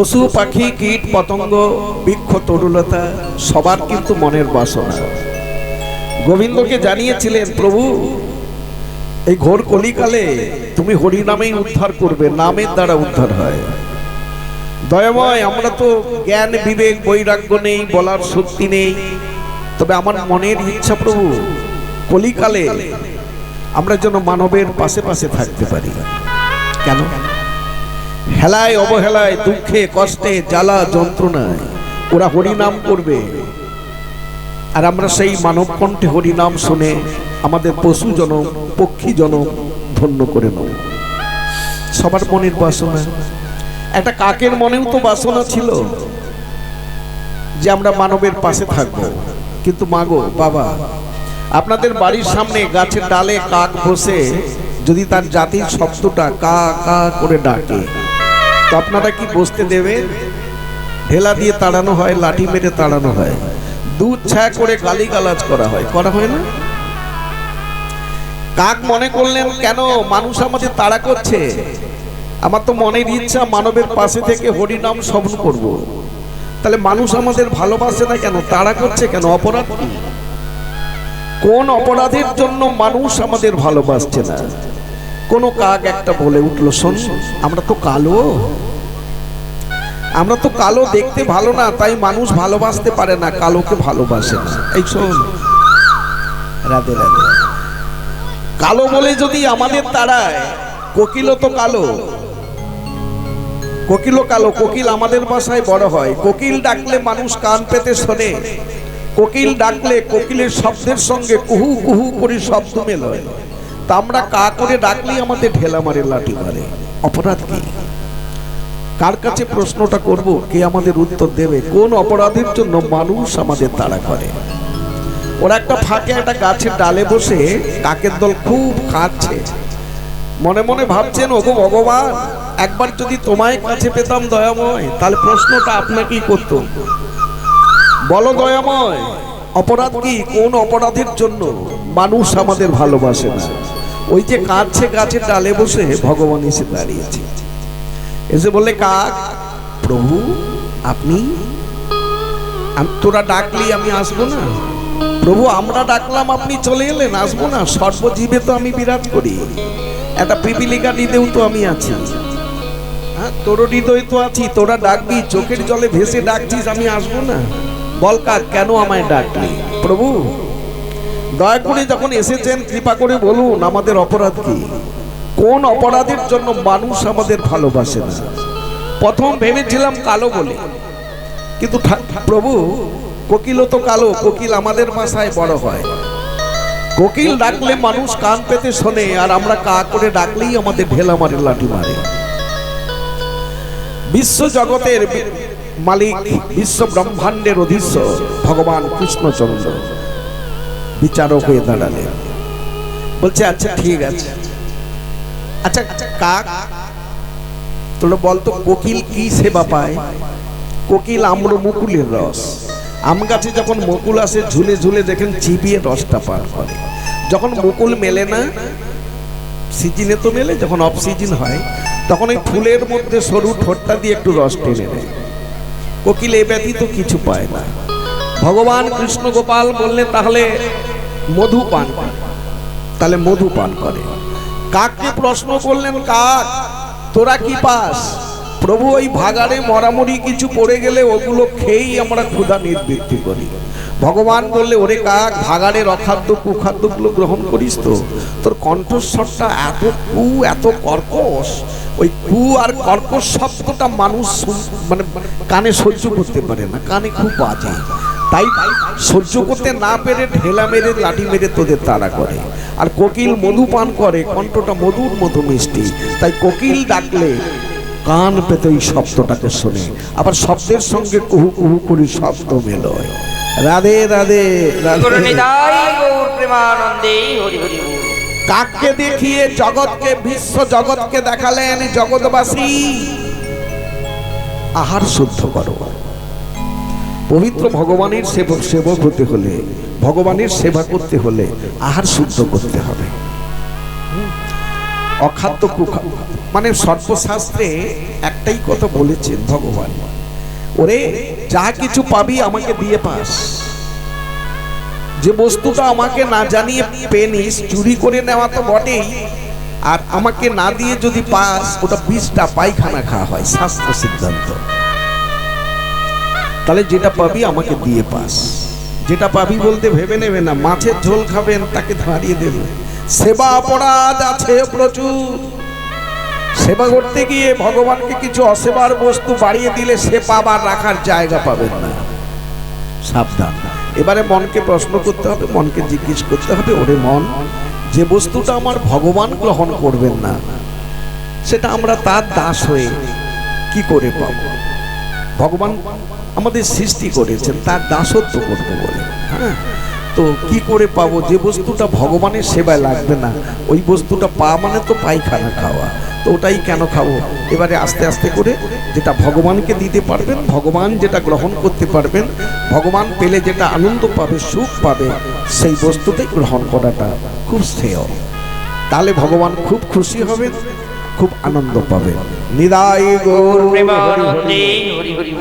পশু, পাখি, কীট, পতঙ্গ, বৃক্ষ, তরুলতা, সবার কিন্তু মনের বাসনা। গোবিন্দকে জানিয়েছিলেন, প্রভু, এই ঘোর কলিকালে তুমি হরি নামেই উদ্ধার করবে, নামের দ্বারা উদ্ধার হয়। দয়াময়, আমরা তো জ্ঞান, বিবেক, বৈরাগ্য নেই, বলার শক্তি নেই। তবে আমার মনের ইচ্ছা, প্রভু, কলিকালে আমরা যেন মানবের পাশে পাশে থাকতে পারি। কেন? হেলায়, অবহেলায়, দুঃখে, কষ্টে, জ্বালা, যন্ত্রণায়। ওরা হরিনাম করবে। আর আমরা সেই মানব কণ্ঠে হরিনাম শুনে আমাদের পশু জনম পক্ষী জনম ধন্য করে নেব। সবার মনের বাসনা। একটা কাকের মনেও তো বাসনা ছিল যে আমরা মানবের পাশে থাকব। কিন্তু মাগো বাবা, আপনাদের বাড়ির সামনে গাছের ডালে কাক বসে যদি তার জাতির শব্দটা কা কা করে ডাকে তো আপনারা কি বসতে দেবেন ঢেলা দিয়ে তাড়ানো হয়, লাঠি মেরে তাড়ানো হয়। দুধ ছায়া করে গালিগালাজ করা হয়। করা হয় না? কাক মনে করলেন, কেন? মানুষ আমাদের তাড়া করছে। আমার তো মনের ইচ্ছা মানবের পাশে থেকে হরিনাম শ্রবণ করব। তাহলে মানুষ আমাদের ভালোবাসে না কেন? তাড়া করছে কেন? অপরাধ কোন অপরাধের জন্য মানুষ আমাদের ভালোবাসছে না? কোন কাক একটা বলে উঠল শোন আমরা তো কালো। আমরা তো কালো দেখতে ভালো না তাই মানুষ ভালোবাসতে পারে না কালোকে ভালোবাসে না। এই শোন। রাধে রাধে। কালো বলে যদি আমাদের তাড়ায় কোকিলও তো কালো। কোকিলও কালো কোকিল আমাদের বাসায় বড় হয়। কোকিল ডাকলে মানুষ কান পেতে শোনে। কোকিল ডাকলে কোকিলের শব্দের সঙ্গে কুহু কুহু করে শব্দ মেল হয় তা আমরা কা করে ডাকলি আমাদের ঢেলা মারে লাঠি মারে। অপরাধ কি? কার কাছে প্রশ্নটা করব? কে আমাদের উত্তর দেবে? কোন অপরাধের জন্য মানুষ আমাদের তাড়া করে? ওরা একটা ফাঁকে একটা গাছের ডালে বসে কাকের দল খুব কাঁদছে। মনে মনে ভাবছেন, ওগো ভগবান, একবার যদি তোমায় কাছে পেতাম দয়াময়, তাহলে প্রশ্নটা আপনাকেই করত। বলো দয়াময়, অপরাধ কি? কোন অপরাধের জন্য মানুষ আমাদের ভালোবাসে না? ওই যে কাঁদছে গাছের ডালে বসে ভগবান এসে দাঁড়িয়েছে। এসে বললে, কাক, প্রভু, আপনি তোরা ডাকলি, আমি আসব না। প্রভু, আমরা ডাকলাম, আপনি চলে এলেন, আসব না। সর্বজীবে তো আমি বিরাজ করি। একটা পিপিলিকা হৃদয়েও তো আমি আছি। হ্যাঁ তোর হৃদয় তো আছি। তোরা ডাকবি, চোখের জলে ভেসে ডাকছিস, আমি আসব না। বল কাক, কেন আমায় ডাকলি? প্রভু দয়া করে যখন এসেছেন, কৃপা করে বলুন, আমাদের অপরাধ কি? কোন অপরাধের জন্য মানুষ আমাদের ভালোবাসে না? প্রথম ভেবেছিলাম কালো বলে। কিন্তু প্রভু, কোকিলও তো কালো, কোকিল আমাদের মাথায় বড় হয়। কোকিল ডাকলে মানুষ কান পেতে শোনে, আর আমরা কা করে ডাকলেই আমাদের ঢেলা মারে, লাঠি মারে। বিশ্ব জগতের মালিক, বিশ্ব ব্রহ্মাণ্ডের অধীশ্বর ভগবান কৃষ্ণচন্দ্র। বিচারক হয়ে দাঁড়ালেন। বলছে আচ্ছা ঠিক আছে। আচ্ছা কাক তোরা বলতো কোকিল কি সেবা পায়? কোকিল আম্র মুকুলের রস। আম গাছে যখন মুকুল আসে, ঝুলে ঝুলে দেখেন চিবিয়ে রসটা পার করে। যখন মুকুল মেলে না, সিজনে তো মেলে, যখন অফ সিজন হয়, তখন ওই ফুলের মধ্যে সরু ঠোঁটটা দিয়ে একটু রস টেনে নেয়। কোকিল এ ব্যতীত কিছু পায় না। ভগবান কৃষ্ণ গোপাল বললে, তাহলে মধু পান তাহলে মধু পান করে। কাককে প্রশ্ন করলেন, কাক, তোরা কি পাস? প্রভু ওই ভাগাড়ে মরামরি কিছু পড়ে গেলে ওগুলো খেয়েই আমরা ক্ষুধা নির্বৃত্তি করি। ভগবান বললে, ওরে কাক ভাগাড়ের অখাদ্য কুখাদ্যগুলো গ্রহণ করিস তো। তোর কণ্ঠস্বরটা এত কু, এত কর্কশ। ওই কু আর কর্কশ শব্দটা মানুষ মানে কানে সহ্য করতে পারে না, কানে খুব বাজে। তাই সহ্য করতে না পেরে ঢেলা মেরে লাঠি মেরে তোদের তাড়া করে। আর কোকিল মধু পান করে কণ্ঠটা মধুর মতো মিষ্টি। তাই কোকিল ডাকলে কান পেতে ওই শব্দটাকে শোনে। আবার শব্দের সঙ্গে কুহু কুহু করে শব্দ মেলয়। রাধে রাধে। কাককে দেখিয়ে জগৎকে বিশ্ব জগৎকে দেখালেন জগৎবাসী? আহার শুদ্ধ করো। পবিত্র ভগবানের সেবক সেবক হতে হলে, ভগবানের সেবা করতে হলে আহার শুদ্ধ করতে হবে। অখাদ্য মানে সর্বশাস্ত্রে একটাই কথা বলেছেন ভগবান, ওরে, যা কিছু পাবি আমাকে দিয়ে পাস। যে বস্তুটা আমাকে না জানিয়ে পেনিস, চুরি করে নেওয়া তো বটেই, আর আমাকে না দিয়ে যদি পাস, ওটা বিষটা পায়খানা খাওয়া হয়। শাস্ত্র সিদ্ধান্ত। তাহলে যেটা পাবি আমাকে দিয়ে পাস। যেটা পাবি বলতে ভেবে নেবে না, মাছের ঝোল খাবেন, তাকে ধরিয়ে দেবে। সেবা অপরাধ আছে প্রচুর। সেবা করতে গিয়ে ভগবানকে কিছু অসেবার বস্তু বাড়িয়ে দিলে সে পাবার রাখার জায়গা পাবেন না। সাবধান। এবারে মনকে প্রশ্ন করতে হবে, মনকে জিজ্ঞেস করতে হবে, ওরে মন, যে বস্তুটা আমার ভগবান গ্রহণ করবেন না, সেটা আমরা তার দাস হয়ে কি করে পাবো? ভগবান আমাদের সৃষ্টি করেছেন, তার দাসত্ব করতে বলে। হ্যাঁ? তো কি করে পাবো? যে বস্তুটা ভগবানের সেবায় লাগবে না, ওই বস্তুটা পা মানে তো পায়খানা খাওয়া। তো ওটাই কেন খাব? এবারে আস্তে আস্তে করে যেটা ভগবানকে দিতে পারবেন, ভগবান যেটা গ্রহণ করতে পারবেন, ভগবান পেলে যেটা আনন্দ পাবে, সুখ পাবে, সেই বস্তুটাই গ্রহণ করাটা খুব শ্রেয়। তাহলে ভগবান খুব খুশি হবেন। খুব আনন্দ পাবেন নিদাই গৌর প্রেমানন্দে হরি হরি।